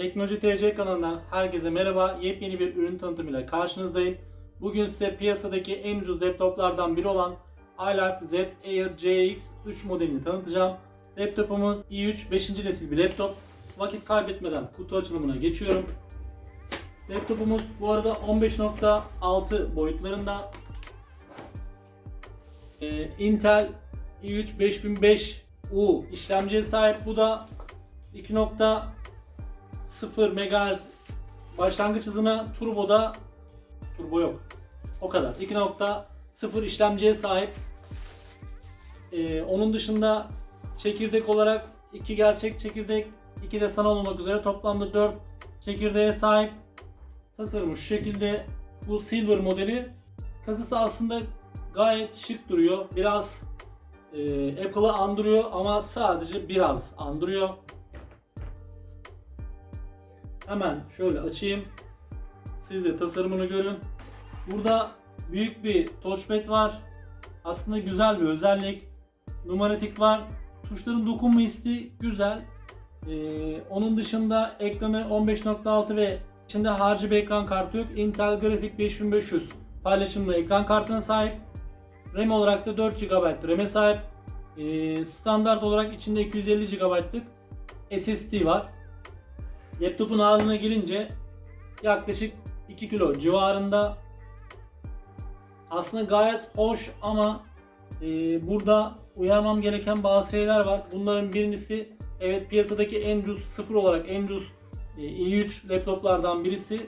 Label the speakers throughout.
Speaker 1: Teknoloji TC kanalından herkese merhaba. Yepyeni bir ürün tanıtımıyla karşınızdayım. Bugün size piyasadaki en ucuz laptoplardan biri olan iLife Z Air CX 3 modelini tanıtacağım. Laptopumuz i3 5. nesil bir laptop. Vakit kaybetmeden kutu açılımına geçiyorum. Laptopumuz bu arada 15.6 boyutlarında. Ee, Intel i3 5005U işlemciye sahip. Bu da 2.0 MHz başlangıç hızına turboda turbo yok. O kadar. 2.0 işlemciye sahip. Ee, onun dışında çekirdek olarak iki gerçek çekirdek, iki de sanal olmak üzere toplamda 4 çekirdeğe sahip. Tasarımı şu şekilde. Bu Silver modeli. Kasası aslında gayet şık duruyor. Biraz e, Apple'ı andırıyor ama sadece biraz andırıyor. Hemen şöyle açayım. Siz de tasarımını görün. Burada büyük bir touchpad var. Aslında güzel bir özellik. Numaratik var. Tuşların dokunma hissi güzel. Ee, onun dışında ekranı 15.6 ve içinde harcı bir ekran kartı yok. Intel Graphic 5500 paylaşımlı ekran kartına sahip. RAM olarak da 4 GB RAM'e sahip. Ee, standart olarak içinde 250 GB'lık SSD var. Laptopun ağırlığına gelince yaklaşık 2 kilo civarında. Aslında gayet hoş ama e, burada uyarmam gereken bazı şeyler var. Bunların birincisi evet piyasadaki en ucuz sıfır olarak en ucuz e, i3 laptoplardan birisi.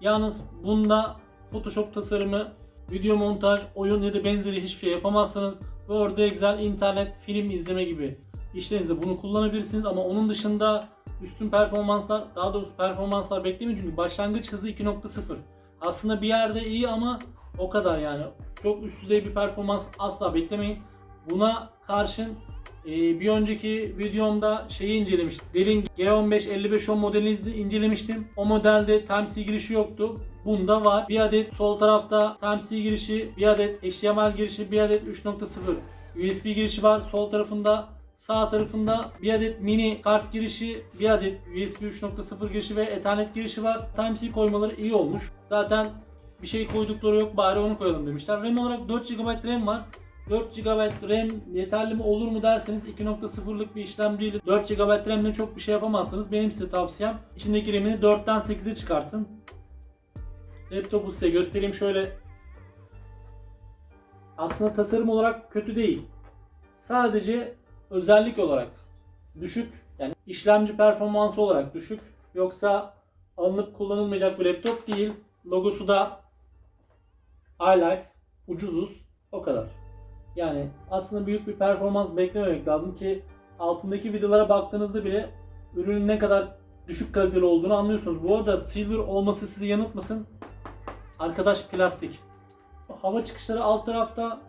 Speaker 1: Yalnız bunda Photoshop tasarımı, video montaj, oyun ya da benzeri hiçbir şey yapamazsınız. Word, Excel, internet, film izleme gibi işlerinizde bunu kullanabilirsiniz ama onun dışında üstün performanslar, daha doğrusu performanslar beklemeyin çünkü başlangıç hızı 2.0. Aslında bir yerde iyi ama o kadar yani. Çok üst düzey bir performans asla beklemeyin. Buna karşın e, bir önceki videomda şeyi incelemiştim. Dell'in G15 5510 modelini incelemiştim. O modelde Type-C girişi yoktu. Bunda var. Bir adet sol tarafta Type-C girişi, bir adet HDMI girişi, bir adet 3.0 USB girişi var. Sol tarafında Sağ tarafında bir adet mini kart girişi, bir adet USB 3.0 girişi ve Ethernet girişi var. Type-C koymaları iyi olmuş. Zaten bir şey koydukları yok bari onu koyalım demişler. RAM olarak 4 GB RAM var. 4 GB RAM yeterli mi olur mu derseniz 2.0'lık bir işlemciyle 4 GB RAM ile çok bir şey yapamazsınız. Benim size tavsiyem içindeki RAM'ini 4'ten 8'e çıkartın. Laptopu size göstereyim şöyle. Aslında tasarım olarak kötü değil. Sadece özellik olarak düşük yani işlemci performansı olarak düşük yoksa alınıp kullanılmayacak bir laptop değil. Logosu da iLife ucuzuz o kadar. Yani aslında büyük bir performans beklememek lazım ki altındaki videolara baktığınızda bile ürünün ne kadar düşük kaliteli olduğunu anlıyorsunuz. Bu arada silver olması sizi yanıltmasın. Arkadaş plastik. Hava çıkışları alt tarafta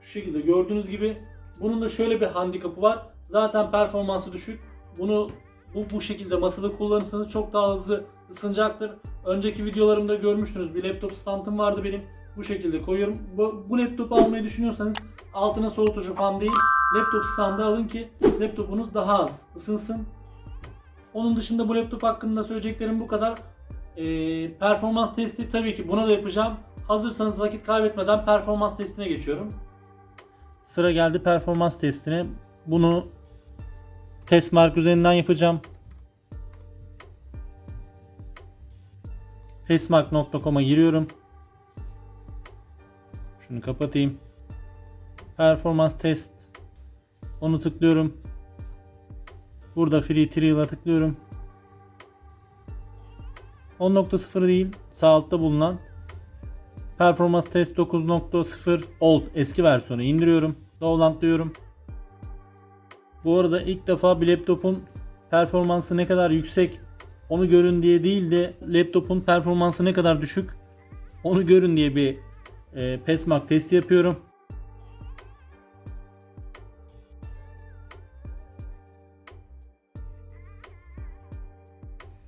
Speaker 1: şu şekilde gördüğünüz gibi bunun da şöyle bir handikapı var. Zaten performansı düşük. Bunu bu, bu şekilde masada kullanırsanız çok daha hızlı ısınacaktır. Önceki videolarımda görmüştünüz. Bir laptop standım vardı benim. Bu şekilde koyuyorum. Bu, bu laptopu almayı düşünüyorsanız altına soğutucu fan değil. Laptop standı alın ki laptopunuz daha az ısınsın. Onun dışında bu laptop hakkında söyleyeceklerim bu kadar. Ee, performans testi tabii ki buna da yapacağım. Hazırsanız vakit kaybetmeden performans testine geçiyorum. Sıra geldi performans testine. Bunu Testmark üzerinden yapacağım. Testmark.com'a giriyorum. Şunu kapatayım. Performans test. Onu tıklıyorum. Burada free trial'a tıklıyorum. 10.0 değil, sağ altta bulunan Performans Test 9.0 Old eski versiyonu indiriyorum. Downloadlıyorum. Bu arada ilk defa bir laptopun performansı ne kadar yüksek onu görün diye değil de laptopun performansı ne kadar düşük onu görün diye bir e, Pestmark testi yapıyorum.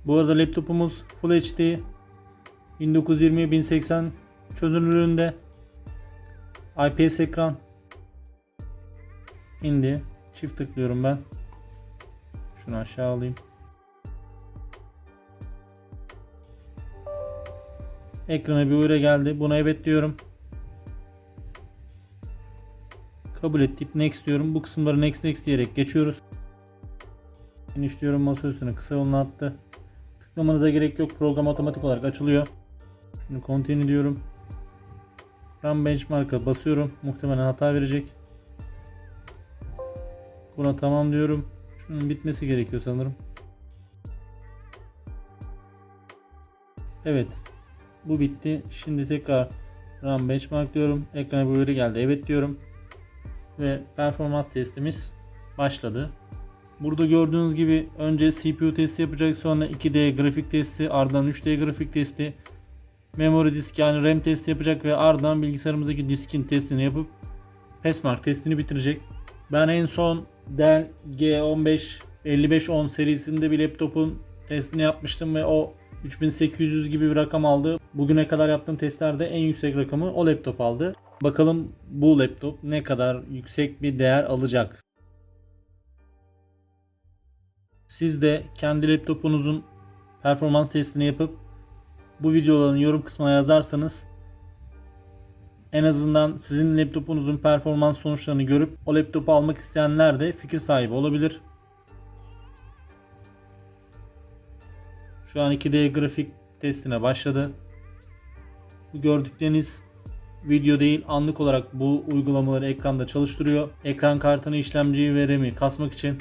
Speaker 1: Bu arada laptopumuz Full HD 1920 1080 çözünürlüğünde IPS ekran indi. Çift tıklıyorum ben. Şunu aşağı alayım. Ekrana bir uyarı geldi. Buna evet diyorum. Kabul et deyip next diyorum. Bu kısımları next next diyerek geçiyoruz. Finish diyorum masa üstüne kısa yolunu attı. Tıklamanıza gerek yok. Program otomatik olarak açılıyor. Şimdi continue diyorum. Ben benchmark'a basıyorum. Muhtemelen hata verecek. Buna tamam diyorum. Şunun bitmesi gerekiyor sanırım. Evet. Bu bitti. Şimdi tekrar run benchmark diyorum. Ekrana bir uyarı geldi. Evet diyorum. Ve performans testimiz başladı. Burada gördüğünüz gibi önce CPU testi yapacak, sonra 2D grafik testi, ardından 3D grafik testi, memory disk yani RAM testi yapacak ve ardından bilgisayarımızdaki diskin testini yapıp Passmark testini bitirecek. Ben en son Dell G15 5510 serisinde bir laptopun testini yapmıştım ve o 3800 gibi bir rakam aldı. Bugüne kadar yaptığım testlerde en yüksek rakamı o laptop aldı. Bakalım bu laptop ne kadar yüksek bir değer alacak. Siz de kendi laptopunuzun performans testini yapıp bu videoların yorum kısmına yazarsanız en azından sizin laptopunuzun performans sonuçlarını görüp o laptopu almak isteyenler de fikir sahibi olabilir. Şu an 2D grafik testine başladı. Bu gördükleriniz video değil anlık olarak bu uygulamaları ekranda çalıştırıyor. Ekran kartını, işlemciyi ve RAM'i kasmak için.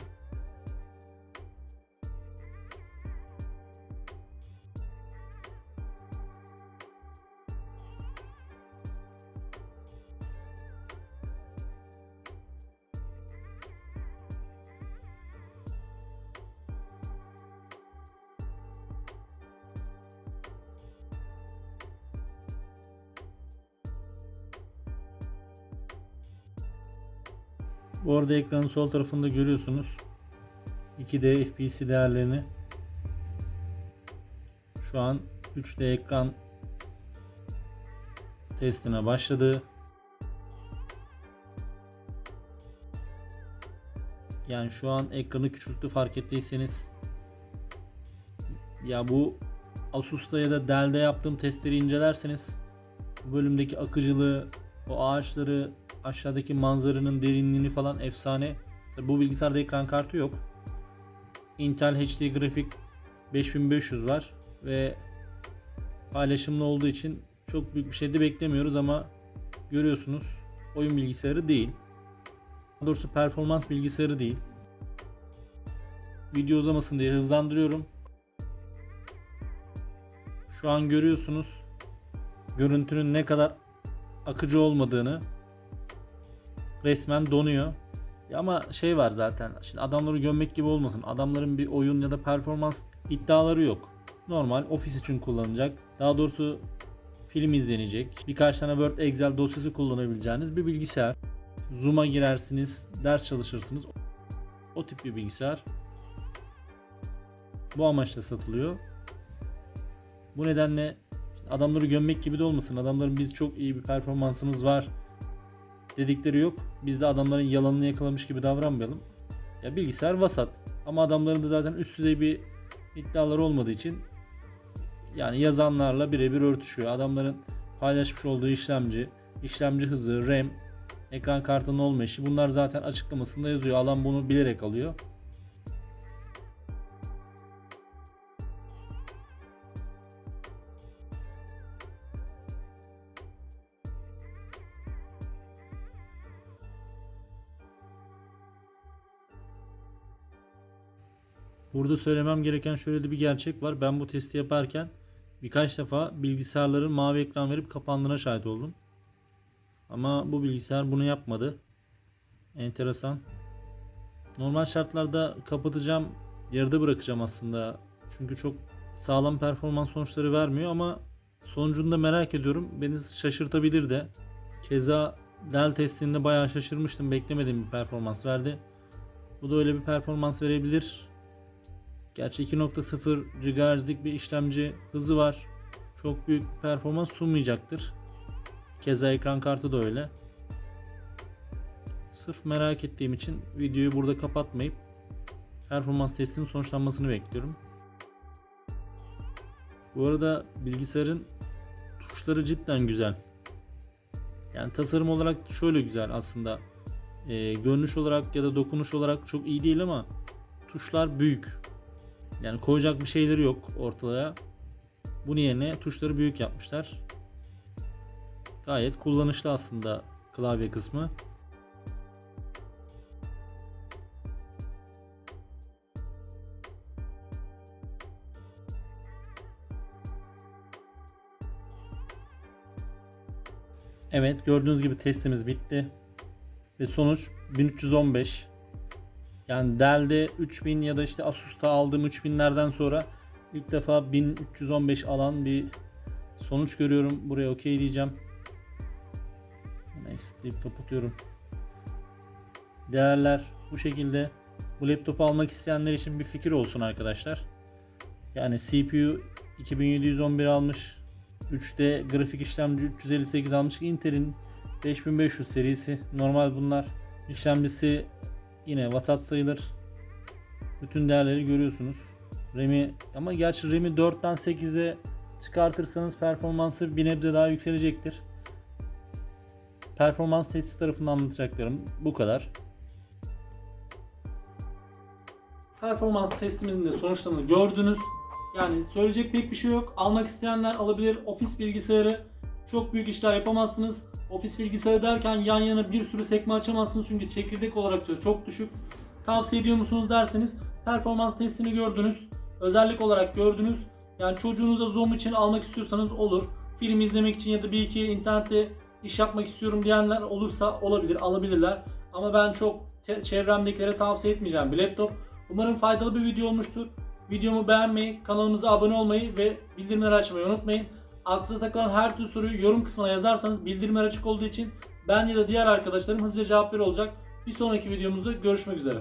Speaker 1: Bu arada ekranın sol tarafında görüyorsunuz 2D FPS değerlerini. Şu an 3D ekran testine başladı. Yani şu an ekranı küçülttü fark ettiyseniz. Ya bu Asus'ta ya da Dell'de yaptığım testleri incelerseniz bu bölümdeki akıcılığı, o ağaçları, aşağıdaki manzaranın derinliğini falan efsane. Tabi bu bilgisayarda ekran kartı yok. Intel HD grafik 5500 var ve paylaşımlı olduğu için çok büyük bir şey de beklemiyoruz ama görüyorsunuz oyun bilgisayarı değil. Daha doğrusu performans bilgisayarı değil. Video uzamasın diye hızlandırıyorum. Şu an görüyorsunuz görüntünün ne kadar akıcı olmadığını resmen donuyor. Ya ama şey var zaten. Şimdi adamları gömmek gibi olmasın. Adamların bir oyun ya da performans iddiaları yok. Normal ofis için kullanacak. Daha doğrusu film izlenecek. Birkaç tane Word, Excel dosyası kullanabileceğiniz bir bilgisayar. Zoom'a girersiniz, ders çalışırsınız. O tip bir bilgisayar. Bu amaçla satılıyor. Bu nedenle adamları gömmek gibi de olmasın. Adamların biz çok iyi bir performansımız var dedikleri yok. Biz de adamların yalanını yakalamış gibi davranmayalım. Ya bilgisayar vasat. Ama adamların da zaten üst düzey bir iddiaları olmadığı için yani yazanlarla birebir örtüşüyor. Adamların paylaşmış olduğu işlemci, işlemci hızı, RAM, ekran kartının olmayışı bunlar zaten açıklamasında yazıyor. Alan bunu bilerek alıyor. Burada söylemem gereken şöyle de bir gerçek var. Ben bu testi yaparken birkaç defa bilgisayarların mavi ekran verip kapandığına şahit oldum. Ama bu bilgisayar bunu yapmadı. Enteresan. Normal şartlarda kapatacağım, yarıda bırakacağım aslında. Çünkü çok sağlam performans sonuçları vermiyor ama sonucunu da merak ediyorum. Beni şaşırtabilir de. Keza Dell testinde bayağı şaşırmıştım. Beklemediğim bir performans verdi. Bu da öyle bir performans verebilir. Gerçi 2.0 GHz'lik bir işlemci hızı var. Çok büyük performans sunmayacaktır. Keza ekran kartı da öyle. Sırf merak ettiğim için videoyu burada kapatmayıp performans testinin sonuçlanmasını bekliyorum. Bu arada bilgisayarın tuşları cidden güzel. Yani tasarım olarak şöyle güzel aslında. Ee, görünüş olarak ya da dokunuş olarak çok iyi değil ama tuşlar büyük. Yani koyacak bir şeyleri yok ortaya. Bunun yerine tuşları büyük yapmışlar. Gayet kullanışlı aslında klavye kısmı. Evet gördüğünüz gibi testimiz bitti. Ve sonuç 1315. Yani Dell'de 3000 ya da işte Asus'ta aldığım 3000'lerden sonra ilk defa 1315 alan bir sonuç görüyorum. Buraya okey diyeceğim. Next deyip kapatıyorum. Değerler bu şekilde. Bu laptopu almak isteyenler için bir fikir olsun arkadaşlar. Yani CPU 2711 almış. 3D grafik işlemci 358 almış. Intel'in 5500 serisi. Normal bunlar. İşlemcisi yine vasat sayılır. Bütün değerleri görüyorsunuz. RAM'i ama gerçi RAM'i 4'ten 8'e çıkartırsanız performansı bir nebze daha yükselecektir. Performans testi tarafından anlatacaklarım bu kadar. Performans testimizin de sonuçlarını gördünüz. Yani söyleyecek pek bir şey yok. Almak isteyenler alabilir. Ofis bilgisayarı çok büyük işler yapamazsınız. Ofis bilgisayarı derken yan yana bir sürü sekme açamazsınız çünkü çekirdek olarak da çok düşük. Tavsiye ediyor musunuz derseniz performans testini gördünüz. Özellik olarak gördünüz. Yani çocuğunuza Zoom için almak istiyorsanız olur. Film izlemek için ya da bir iki internette iş yapmak istiyorum diyenler olursa olabilir, alabilirler. Ama ben çok çevremdekilere tavsiye etmeyeceğim bir laptop. Umarım faydalı bir video olmuştur. Videomu beğenmeyi, kanalımıza abone olmayı ve bildirimleri açmayı unutmayın. Aklınıza takılan her türlü soruyu yorum kısmına yazarsanız bildirimler açık olduğu için ben ya da diğer arkadaşlarım hızlıca cevap veriyor olacak. Bir sonraki videomuzda görüşmek üzere.